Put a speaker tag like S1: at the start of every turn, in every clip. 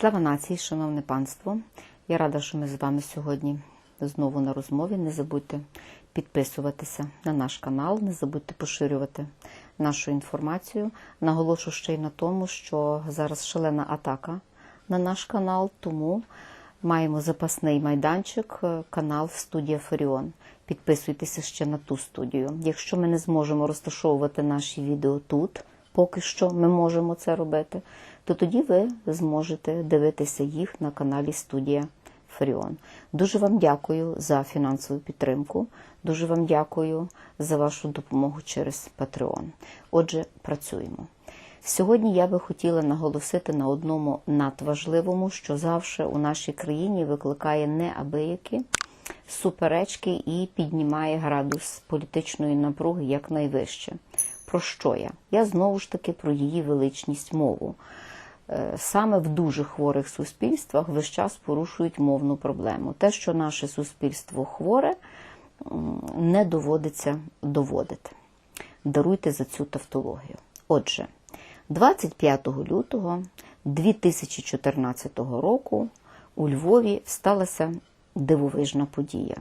S1: Слава нації, шановне панство! Я рада, що ми з вами сьогодні знову на розмові. Не забудьте підписуватися на наш канал, не забудьте поширювати нашу інформацію. Наголошу ще й на тому, що зараз шалена атака на наш канал, тому маємо запасний майданчик, е, канал Студія Фаріон. Підписуйтеся ще на ту студію. Якщо ми не зможемо розташовувати наші відео тут, поки що ми можемо це робити, то тоді ви зможете дивитися їх на каналі Студія Фаріон. Дуже вам дякую за фінансову підтримку. Дуже вам дякую за вашу допомогу через Patreon. Отже, працюємо. Сьогодні я би хотіла наголосити на одному надважливому, що завжди у нашій країні викликає неабиякі суперечки і піднімає градус політичної напруги якнайвище. Про що я? Я знову ж таки про її величність мову. Е, Саме в дуже хворих суспільствах весь час порушують мовну проблему. Те, що наше суспільство хворе, не доводиться доводити. Даруйте за цю тавтологію. Отже, 25 лютого 2014 року у Львові сталася дивовижна подія.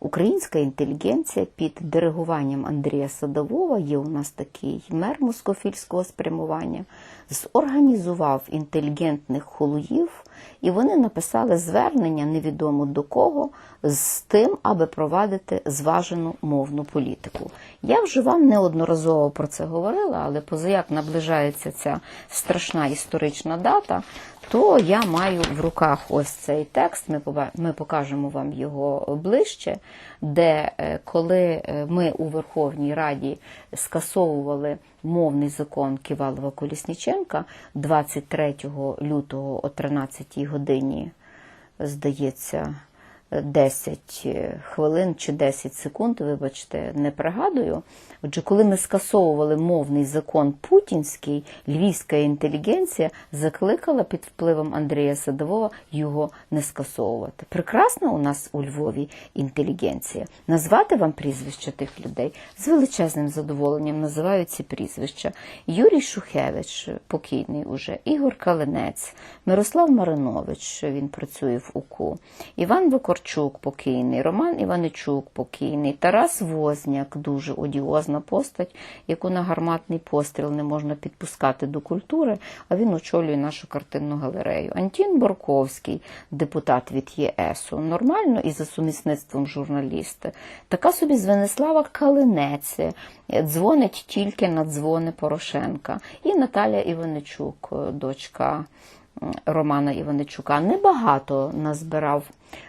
S1: Українська інтелігенція під диригуванням Андрія Садового, є у нас такий мер москофільського спрямування, зорганізував інтелігентних холуїв, і вони написали звернення невідомо до кого з тим, аби провадити зважену мовну політику. Я вже вам неодноразово про це говорила, але позаяк наближається ця страшна історична дата, то я маю в руках ось цей текст. Ми покажемо вам його ближче, де е, коли е, ми у Верховній Раді скасовували мовний закон Ківалова Колісніченка 23 лютого о 13 годині, здається. 10 хвилин чи 10 секунд, вибачте, не пригадую. Отже, коли ми скасовували мовний закон путінський, львівська інтелігенція закликала під впливом Андрія Садового його не скасовувати. Прекрасна у нас у Львові інтелігенція. Назвати вам прізвища тих людей з величезним задоволенням називаю ці прізвища. Юрій Шухевич, покійний уже, Ігор Калинець, Мирослав Маринович, він працює в УКУ, Іван Викорчук, покійний, Роман Іваничук, покійний, Тарас Возняк, дуже одіозна постать, яку на гарматний постріл не можна підпускати до культури, а він очолює нашу картинну галерею. Антін Борковський, депутат від ЄСу, нормально і за сумісництвом журналісти. Така собі Звенислава Калинець, дзвонить тільки на дзвони Порошенка. І Наталя Іваничук, дочка. Романа Іваничука небагато назбирав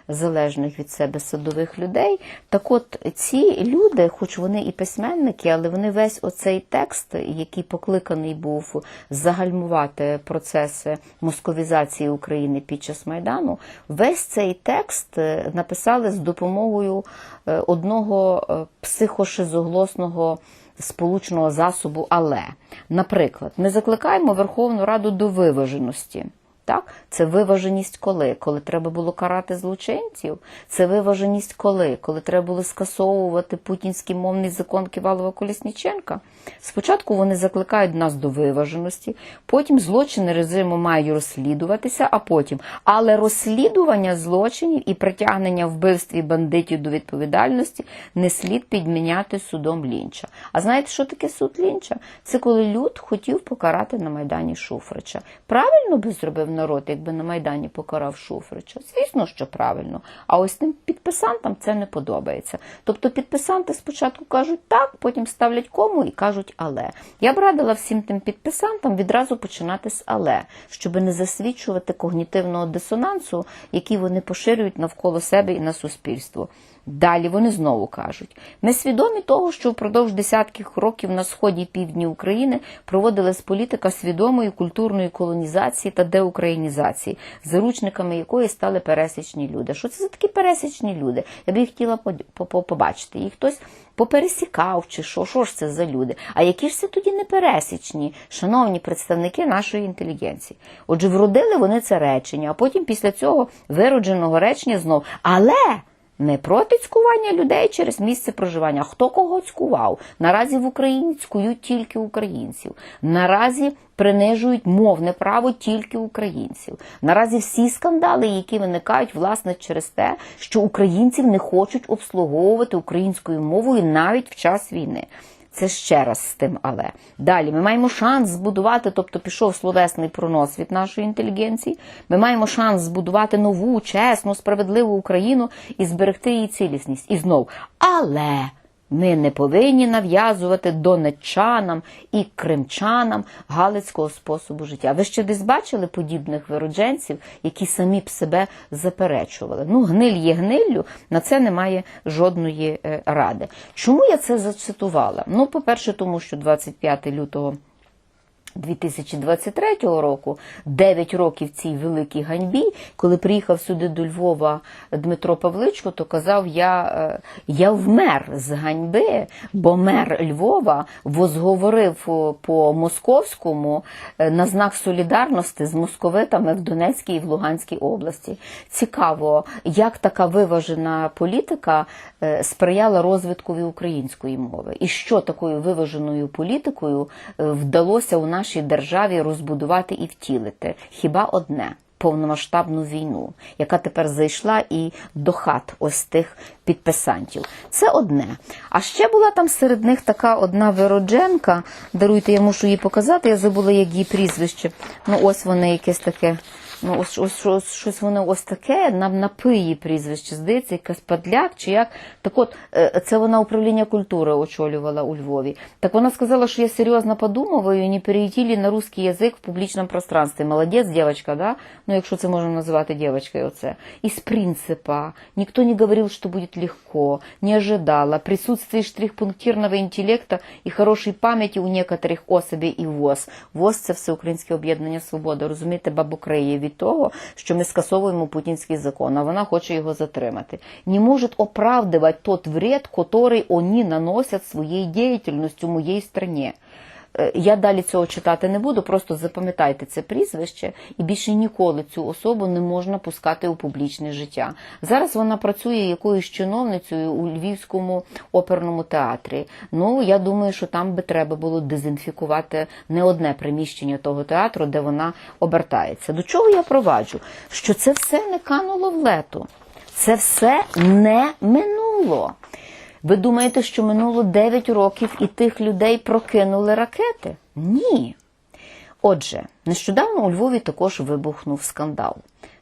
S1: залежних від себе садових людей. Так от ці люди, хоч вони і письменники, але вони весь оцей текст, який покликаний був загальмувати процеси московізації України під час Майдану, весь цей текст е, написали з допомогою е, одного е, психошизоглосного сполучного засобу але. Наприклад, ми закликаємо Верховну Раду до виваженості. Так? Це виваженість коли? Коли треба було карати злочинців? Це виваженість коли? Коли треба було скасовувати путінський мовний закон Ківалова Колісніченка? Спочатку вони закликають нас до виваженості, потім злочини режиму мають розслідуватися, а потім. Але розслідування злочинів і притягнення вбивств і бандитів до відповідальності не слід підміняти судом Лінча. А знаєте, що таке суд Лінча? Це коли люд хотів покарати на Майдані Шуфрича. Правильно би зробив народ, якби на Майдані покарав Шуфрича? Звісно, що правильно. А ось тим підписантам це не подобається. Тобто підписанти спочатку кажуть так, потім ставлять кому і кажуть але. Я б радила всім тим підписантам відразу починати з але, щоб не засвідчувати когнітивного дисонансу, який вони поширюють навколо себе і на суспільство. Далі вони знову кажуть: ми свідомі того, що впродовж десятків років на сході і півдні України проводилась політика свідомої культурної колонізації та деукраїнізації, заручниками якої стали пересічні люди. Що це за такі пересічні люди? Я б їх хотіла побачити. Їх хтось попересікав чи що, що ж це за люди? А які ж це тоді не пересічні, шановні представники нашої інтелігенції? Отже, вродили вони це речення, а потім після цього виродженого речення знов. Але Не проти цькування людей через місце проживання. Хто кого цькував? Наразі в Україні цькують тільки українців. Наразі принижують мовне право тільки українців. Наразі всі скандали, які виникають власне через те, що українців не хочуть обслуговувати українською мовою навіть в час війни. Це ще раз з тим, але далі ми маємо шанс збудувати, тобто пішов словесний пронос від нашої інтелігенції. Ми маємо шанс збудувати нову, чесну, справедливу Україну і зберегти її цілісність. І знов, але ми не повинні нав'язувати донеччанам і кримчанам галицького способу життя. Ви ще десь бачили подібних виродженців, які самі б себе заперечували. Ну, гниль є гниллю, на це немає жодної е, ради. Чому я це зацитувала? Ну, по-перше, тому що 25 лютого. 2023 року, 9 років цій великій ганьбі, коли приїхав сюди до Львова Дмитро Павличко, то казав, я, е, я вмер з ганьби, бо мер Львова возговорив по московському е, на знак солідарності з московитами в Донецькій і в Луганській області. Цікаво, як така виважена політика е, сприяла розвиткові української мови, і що такою виваженою політикою е, вдалося у нашій державі розбудувати і втілити. Хіба одне повномасштабну війну, яка тепер зайшла і до хат ось тих підписантів. Це одне. А ще була там серед них така одна виродженка. Даруйте, я мушу її показати. Я забула, як її прізвище. Ну, ось вони якесь таке. Ну, ось, ось, ось щось воно ось таке, на, на пиї прізвище, здається, якась Падляк чи як. Так от, е, це вона управління культури очолювала у Львові. Так вона сказала, що я серйозно подумываю, не перейти на русский язик в публічному пространстві. Молодець, дівчинка, да? Ну, якщо це можна називати дівчинкою, оце. Із принципа. Ніхто не говорив, що буде легко, не ожидала. Присутствие штрих-пунктирного інтелекту і хорошої пам'яті у некоторих особей і ВОЗ. ВОЗ – це Всеукраїнське об'єднання «Свобода». Розумієте, бабукреє від того, що ми скасовуємо путінський закон, а вона хоче його затримати. Не може оправдувати тот вред, який вони наносять своєю діяльністю моїй стране. Е, Я далі цього читати не буду, просто запам'ятайте це прізвище, і більше ніколи цю особу не можна пускати у публічне життя. Зараз вона працює якоюсь чиновницею у Львівському оперному театрі. Ну, я думаю, що там би треба було дезінфікувати не одне приміщення того театру, де вона обертається. До чого я проваджу? Що це все не кануло в лету. Це все не минуло. Ви думаєте, що минуло 9 років і тих людей прокинули ракети? Ні. Отже, нещодавно у Львові також вибухнув скандал.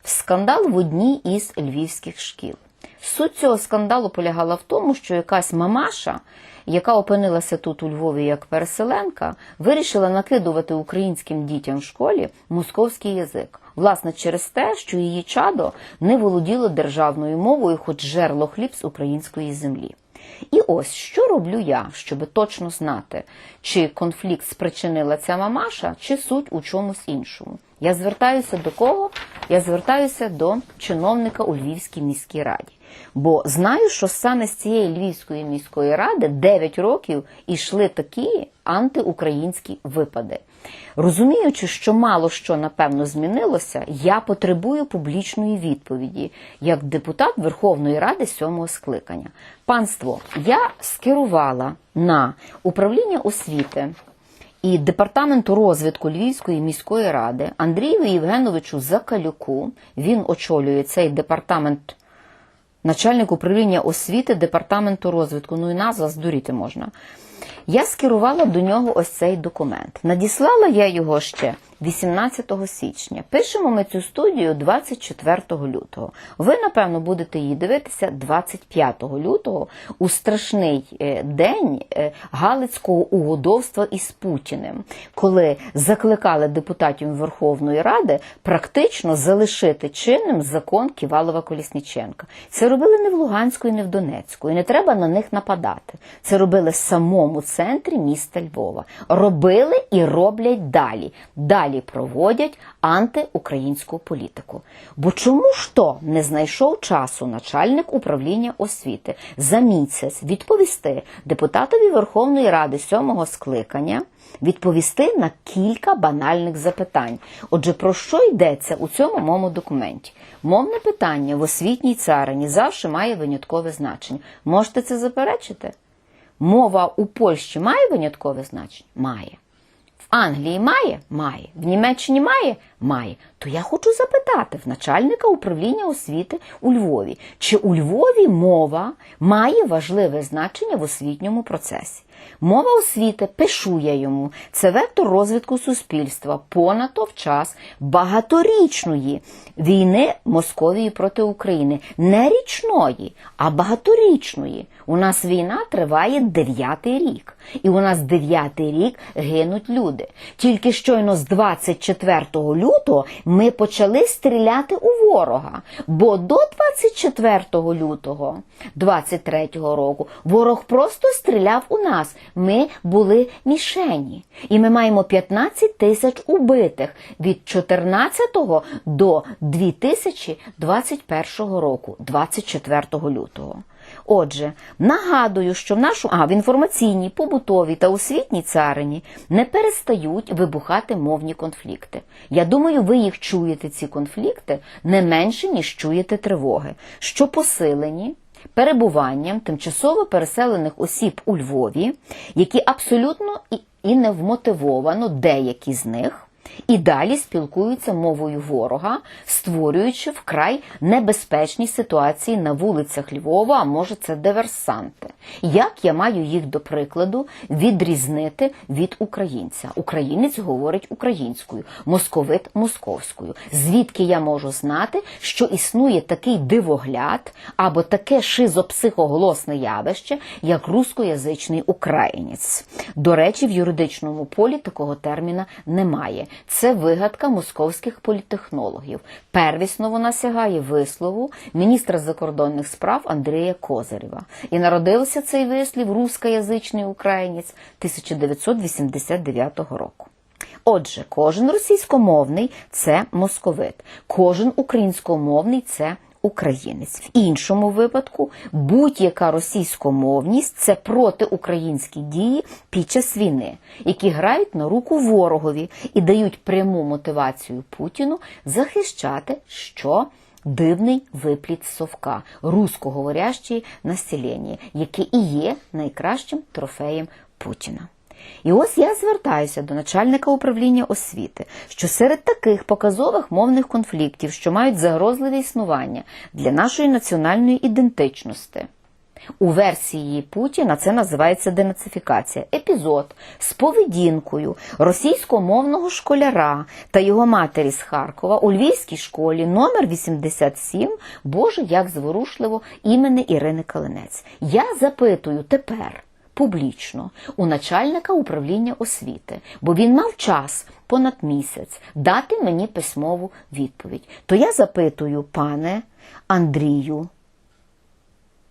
S1: Скандал в одній із львівських шкіл. Суть цього скандалу полягала в тому, що якась мамаша, яка опинилася тут у Львові як переселенка, вирішила накидувати українським дітям в школі московський язик. Власне, через те, що її чадо не володіло державною мовою, хоч жерло хліб з української землі. І ось що роблю я, щоб точно знати, чи конфлікт спричинила ця мамаша, чи суть у чомусь іншому. Я звертаюся до кого? Я звертаюся до чиновника у Львівській міській раді. Бо знаю, що саме з цієї Львівської міської ради 9 років ішли такі антиукраїнські випади. Розуміючи, що мало що напевно змінилося, я потребую публічної відповіді як депутат Верховної Ради сьомого скликання. Панство, я скерувала на управління освіти і департаменту розвитку Львівської міської ради Андрію Євгеновичу Закалюку. Він очолює цей департамент. Начальник управління освіти департаменту розвитку, ну і назва здуріти можна. Я скерувала до нього ось цей документ. Надіслала я його ще 18 січня. Пишемо ми цю студію 24 лютого. Ви, напевно, будете її дивитися 25 лютого у страшний е, день е, Галицького угодовства із Путіним, коли закликали депутатів Верховної Ради практично залишити чинним закон Ківалова Колісніченка. Це робили не в Луганську і не в Донецьку, і не треба на них нападати. Це робили самому самому центрі міста Львова. Робили і роблять далі. Далі проводять антиукраїнську політику. Бо чому ж то не знайшов часу начальник управління освіти за місяць відповісти депутатові Верховної Ради сьомого скликання? Відповісти на кілька банальних запитань. Отже, про що йдеться у цьому моєму документі? Мовне питання в освітній царині завжди має виняткове значення. Можете це заперечити? Мова у Польщі має виняткове значення? Має. В Англії має? Має. В Німеччині має? Має. То я хочу запитати в начальника управління освіти у Львові, чи у Львові мова має важливе значення в освітньому процесі? Мова освіти, пишу я йому, це вектор розвитку суспільства понадто в час багаторічної війни Московії проти України. Не річної, а багаторічної. У нас війна триває дев'ятий рік. І у нас дев'ятий рік гинуть люди. Тільки щойно з 24 лютого ми почали стріляти у ворога. Бо до 24 лютого 23 року ворог просто стріляв у нас. Ми були мішені. І ми маємо 15 тисяч убитих від 14 до 2021 року, 24 лютого. Отже, нагадую, що в нашу а в інформаційній, побутовій та освітній царині не перестають вибухати мовні конфлікти. Я думаю, ви їх чуєте, ці конфлікти, не менше, ніж чуєте тривоги, що посилені перебуванням тимчасово переселених осіб у Львові, які абсолютно і, невмотивовано деякі з них. І далі спілкуються мовою ворога, створюючи вкрай небезпечні ситуації на вулицях Львова, а може це диверсанти. Як я маю їх, до прикладу, відрізнити від українця? Українець говорить українською, московит московською. Звідки я можу знати, що існує такий дивогляд або таке шизопсихоголосне явище, як рускоязичний українець? До речі, в юридичному полі такого терміна немає. Це вигадка московських політехнологів. Первісно вона сягає вислову міністра закордонних справ Андрія Козирєва. І народився цей вислів рускоязичний українець 1989 року. Отже, кожен російськомовний це московит, кожен українськомовний це українець. В іншому випадку будь-яка російськомовність це протиукраїнські дії під час війни, які грають на руку ворогові і дають пряму мотивацію Путіну захищати що. Дивний випліт совка, русскоговорящої населення, яке і є найкращим трофеєм Путіна. І ось я звертаюся до начальника управління освіти, що серед таких показових мовних конфліктів, що мають загрозливе існування для нашої національної ідентичності. У версії Путіна це називається денацифікація. Епізод з поведінкою російськомовного школяра та його матері з Харкова у Львівській школі номер 87 Боже, як зворушливо імені Ірини Калинець. Я запитую тепер публічно у начальника управління освіти, бо він мав час понад місяць дати мені письмову відповідь. То я запитую, пане Андрію.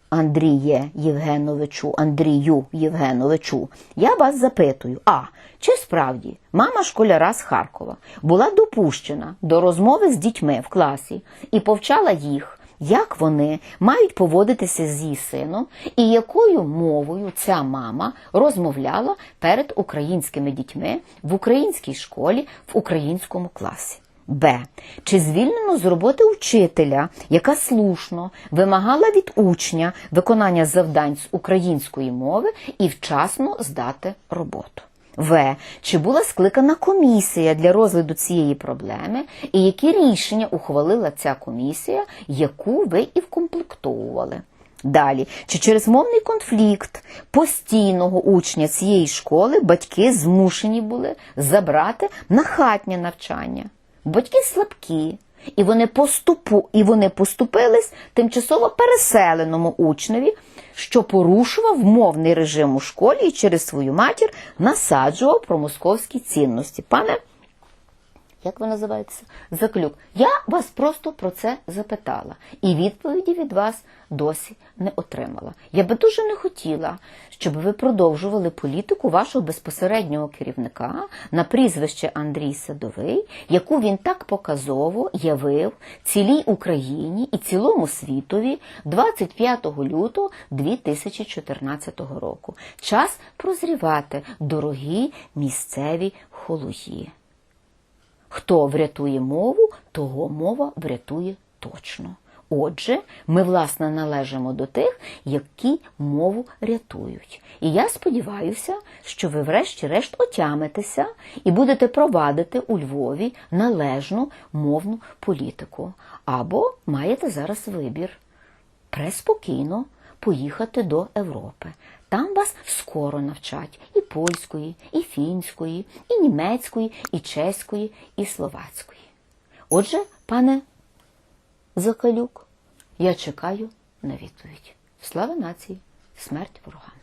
S1: Андріє Євгеновичу, Андрію Євгеновичу, я вас запитую, а чи справді мама школяра з Харкова була допущена до розмови з дітьми в класі і повчала їх, як вони мають поводитися з її сином і якою мовою ця мама розмовляла перед українськими дітьми в українській школі в українському класі? Б. Чи звільнено з роботи вчителя, яка слушно вимагала від учня виконання завдань з української мови і вчасно здати роботу? В. Чи була скликана комісія для розгляду цієї проблеми, і які рішення ухвалила ця комісія, яку ви і вкомплектовували? Далі, чи через мовний конфлікт постійного учня цієї школи батьки змушені були забрати на хатнє навчання? Батьки слабкі, і вони поступу, і вони поступились тимчасово переселеному учневі, що порушував мовний режим у школі і через свою матір насаджував промосковські цінності. Пане Як ви називаєтеся? Заклюк. Я вас просто про це запитала. І відповіді від вас досі не отримала. Я би дуже не хотіла, щоб ви продовжували політику вашого безпосереднього керівника на прізвище Андрій Садовий, яку він так показово явив цілій Україні і цілому світові 25 лютого 2014 року. Час прозрівати дорогі місцеві холуї. Хто врятує мову, того мова врятує точно. Отже, ми, власне, належимо до тих, які мову рятують. І я сподіваюся, що ви, врешті-решт, отямитеся і будете провадити у Львові належну мовну політику. Або маєте зараз вибір преспокійно поїхати до Європи. Там вас скоро навчать і польської, і фінської, і німецької, і чеської, і словацької. Отже, пане Закалюк, я чекаю на відповідь. Слава нації, смерть ворогам!